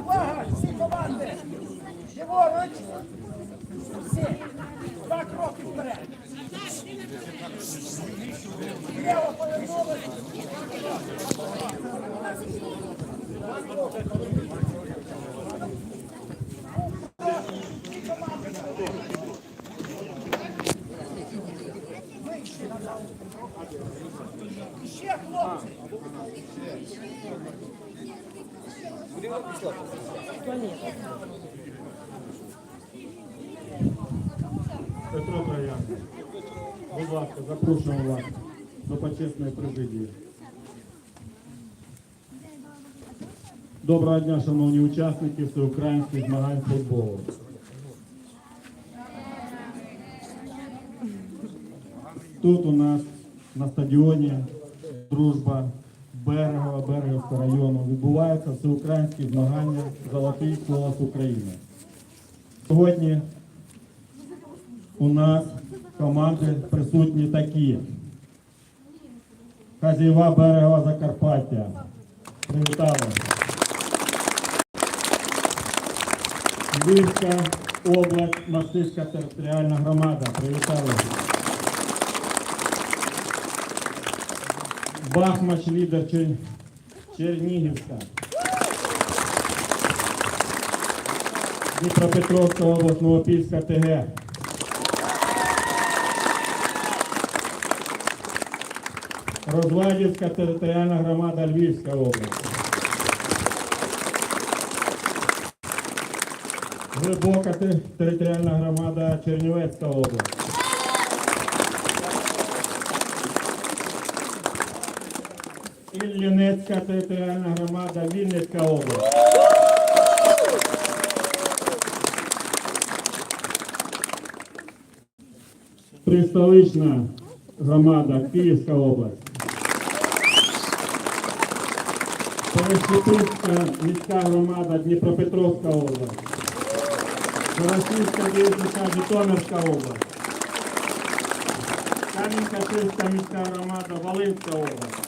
Увага! Всі команди! Ліворуч! Всі! Два кроки вперед! Ліво повернули! Ще хлопці! Петро будь ласка, запрошуємо вас до почесної президії. Доброго дня, шановні учасники всеукраїнських змагань футболу. Тут у нас на стадіоні Дружба Берегова, Берегівського району відбуваються всеукраїнські змагання Золотий колос України. Сьогодні у нас команди присутні такі. Хазіва Берегова Закарпаття. Привітали. Львівська область, Мастишська територіальна громада. Привітали. Бахмач, лідер Чернігівська. Дніпропетровська область, Новопільська ТГ. Розвадівська територіальна громада Львівська область. Глибока територіальна громада Чернівецька область. Іллінецька територіальна громада Вінницька область. Пристолична громада Київська область. Перешепицька міська громада Дніпропетровська область. Російська війська Житомирська область. Кам'янка-Сирська міська громада Волинська область.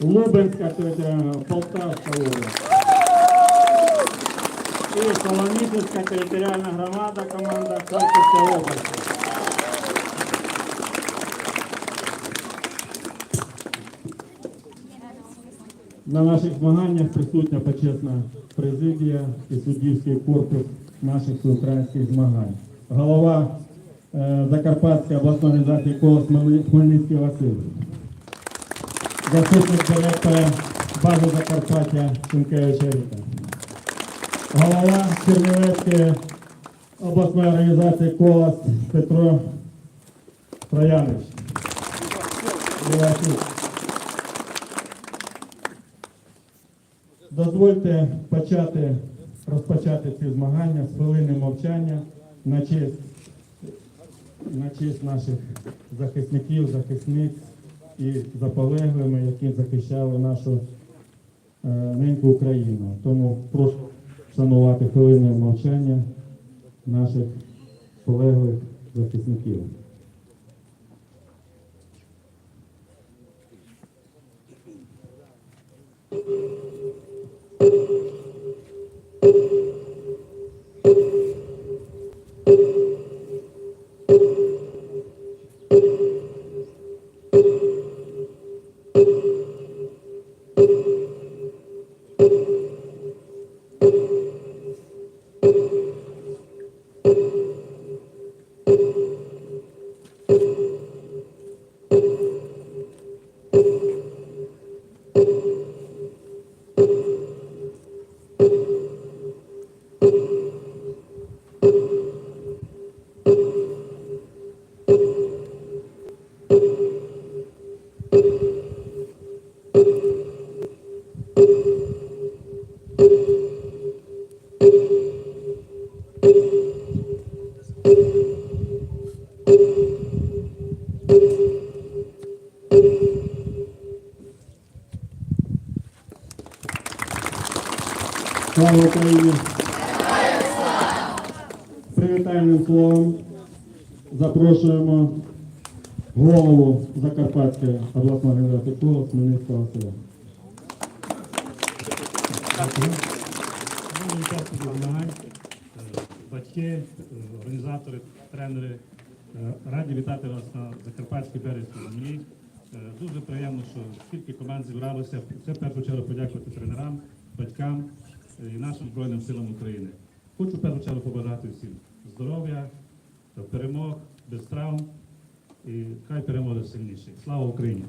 Лубенська територіальна Полтавська область. І Соломітинська територіальна громада, команда Харківська область. На наших змаганнях присутня почесна президія і суддівський корпус наших всеукраїнських змагань. Голова е, Закарпатської обласної організації колос Хмельницький Василь. Заступник директора бази Закарпаття Шенкевича Ріта. Голова Чернівецької обласної організації колос Петро Троянович. Дозвольте почати розпочати ці змагання з хвилини мовчання на честь на честь наших захисників, захисниць і заполеглими, які захищали нашу е, неньку Україну. Тому прошу вшанувати хвилини мовчання наших полеглих захисників. Україні! Привітальним словом запрошуємо голову Закарпатської обласної організації клубу Хмельницького учасники змагань, е, батьки, е, організатори, тренери, е, раді вітати вас на Закарпатській березькій землі. Е, Дуже приємно, що скільки команд зібралося. Це в першу чергу подякувати тренерам, батькам і нашим Збройним силам України. Хочу в першу чергу побажати всім здоров'я, перемог, без травм і хай переможе сильніший. Слава Україні!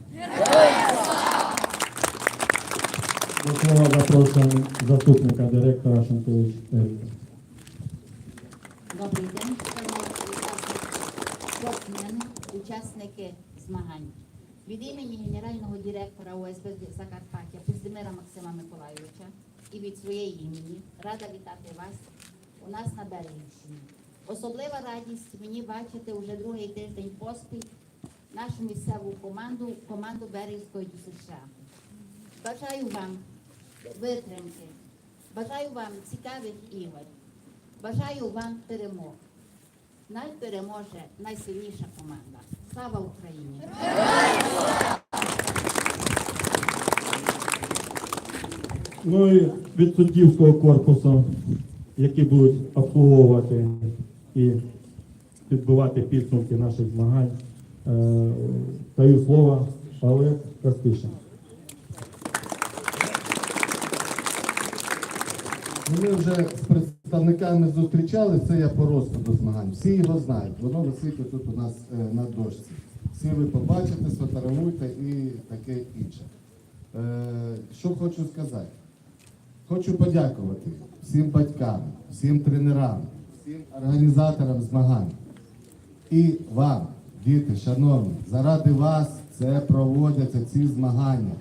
До слова запрошуємо заступника директора Шанкович Еріка. Добрий день, спортсмени, учасники змагань. Від імені генерального директора ОСБ Закарпаття Пуздемира Максима Миколайовича і від своєї імені рада вітати вас у нас на Берегівщині. Особлива радість мені бачити уже другий тиждень поспіль нашу місцеву команду, команду Берегівської ДЮСШ. Бажаю вам витримки, бажаю вам цікавих ігор. Бажаю вам перемог. Най переможе найсильніша команда. Слава Україні! Ну і від суддівського корпусу, які будуть обслуговувати і підбивати підсумки наших змагань, е, даю слово Олег Костишин. Ми вже з представниками зустрічали, це я по розкладу змагань. Всі його знають, воно висить тут у нас е, на дошці. Всі ви побачите, сфотографуйте і таке інше. Е, що хочу сказати? Хочу подякувати всім батькам, всім тренерам, всім організаторам змагань. І вам, діти, шановні, заради вас це проводяться ці змагання.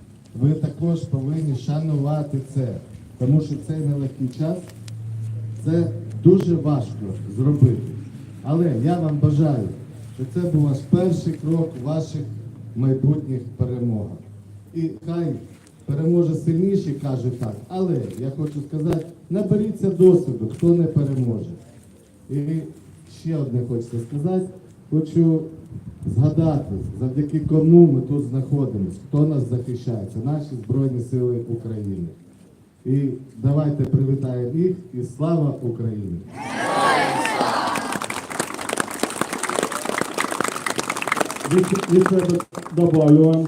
Ви також повинні шанувати це, тому що цей нелегкий час це дуже важко зробити. Але я вам бажаю, що це був ваш перший крок у ваших майбутніх перемогах. І хай переможе сильніший, каже так. Але я хочу сказати, наберіться досвіду, хто не переможе. І ще одне хочеться сказати. Хочу згадати, завдяки кому ми тут знаходимося, хто нас захищає. Це наші Збройні Сили України. І давайте привітаємо їх і слава Україні! Від, себе добавлю вам,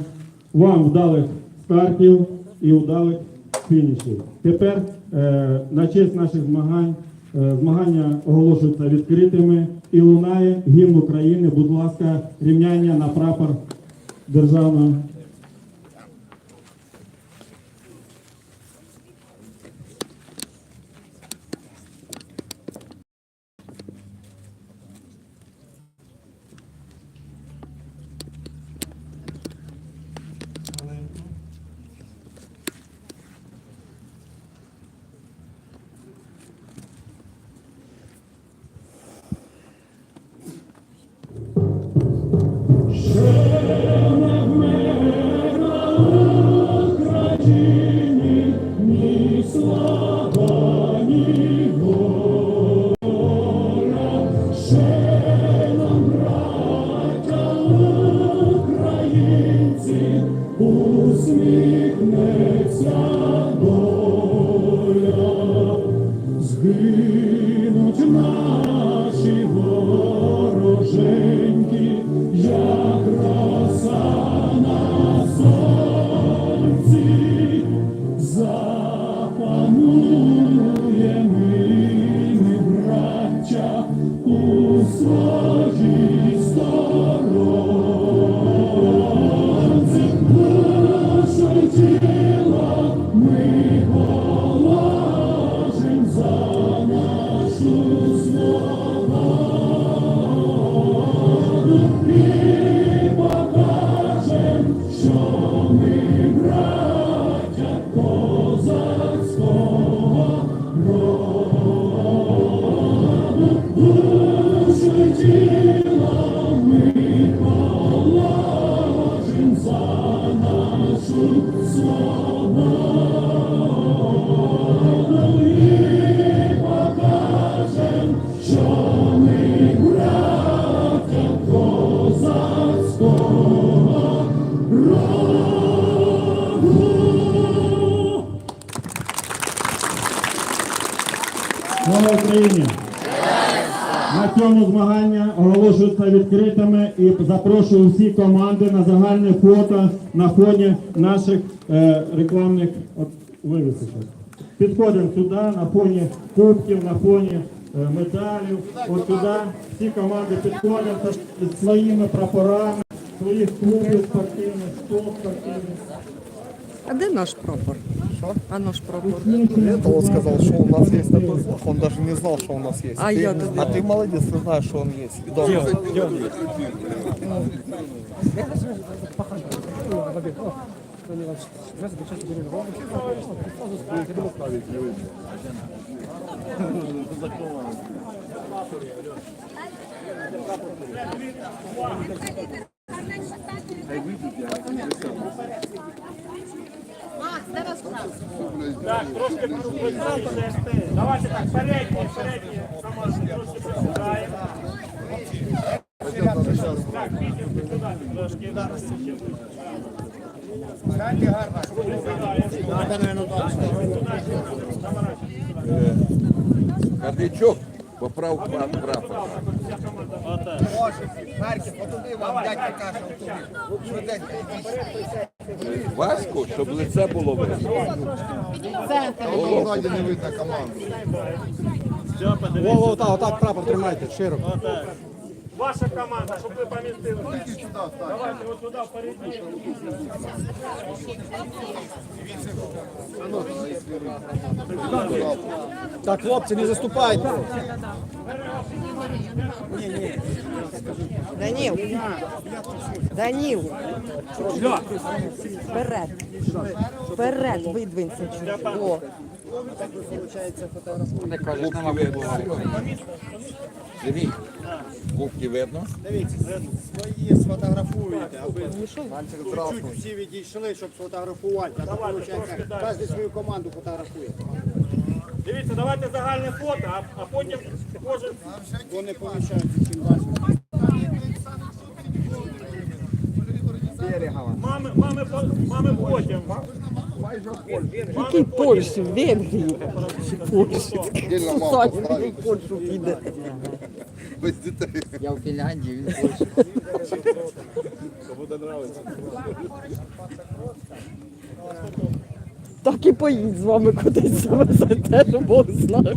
вам вдалих стартів і удалих фінішів. Тепер е, на честь наших змагань е, змагання оголошуються відкритими і лунає гімн України. Будь ласка, рівняння на прапор державного. Згинуть Слава Україні! На цьому змагання оголошуються відкритими і запрошую всі команди на загальне фото на фоні наших е, рекламних вивісочок. Підходимо сюди, на фоні кубків, на фоні е, медалів. От сюди всі команди підходять зі своїми прапорами своїх клубів спортивних, школ спортивних. А де наш прапор? А наш прапор? Это он сказал, что у нас есть такой флаг, он даже не знал, что у нас есть. А ты, я тут- а ты молодец, ты знаешь, что он есть. И должен- Так, трошки присядьте. Давайте так, передні, передні команди трошки присідаємо. Так, підійдемо сюди, трошки. Станьте гарно. Кадичок поправ пан прапор. Васько, щоб лице було видно. Ззаді не видно команду. Во, во, так, отак прапор тримайте, широко. Ваша команда, щоб ви помістили. Давайте от туди впереді. Так, хлопці, не заступайте. Даніл! Даніл! Вперед! Вперед, видвинься чуть. О, Кубки видно. Сергій, кубки видно. свої сфотографуєте, аби чуть всі відійшли, щоб сфотографувати. А то виходить, кожен свою команду фотографує. Дивіться, давайте загальне фото, а, а потім кожен Вони поміщаються чим далі. мами, мами, по- мами потім. Який Польщі, Венгрії. Польщі. Сусать, в Польщу піде. Без дітей. Я в Фінляндії, він в Польщі. Так і поїдь з вами кудись завезете, щоб Бог знає.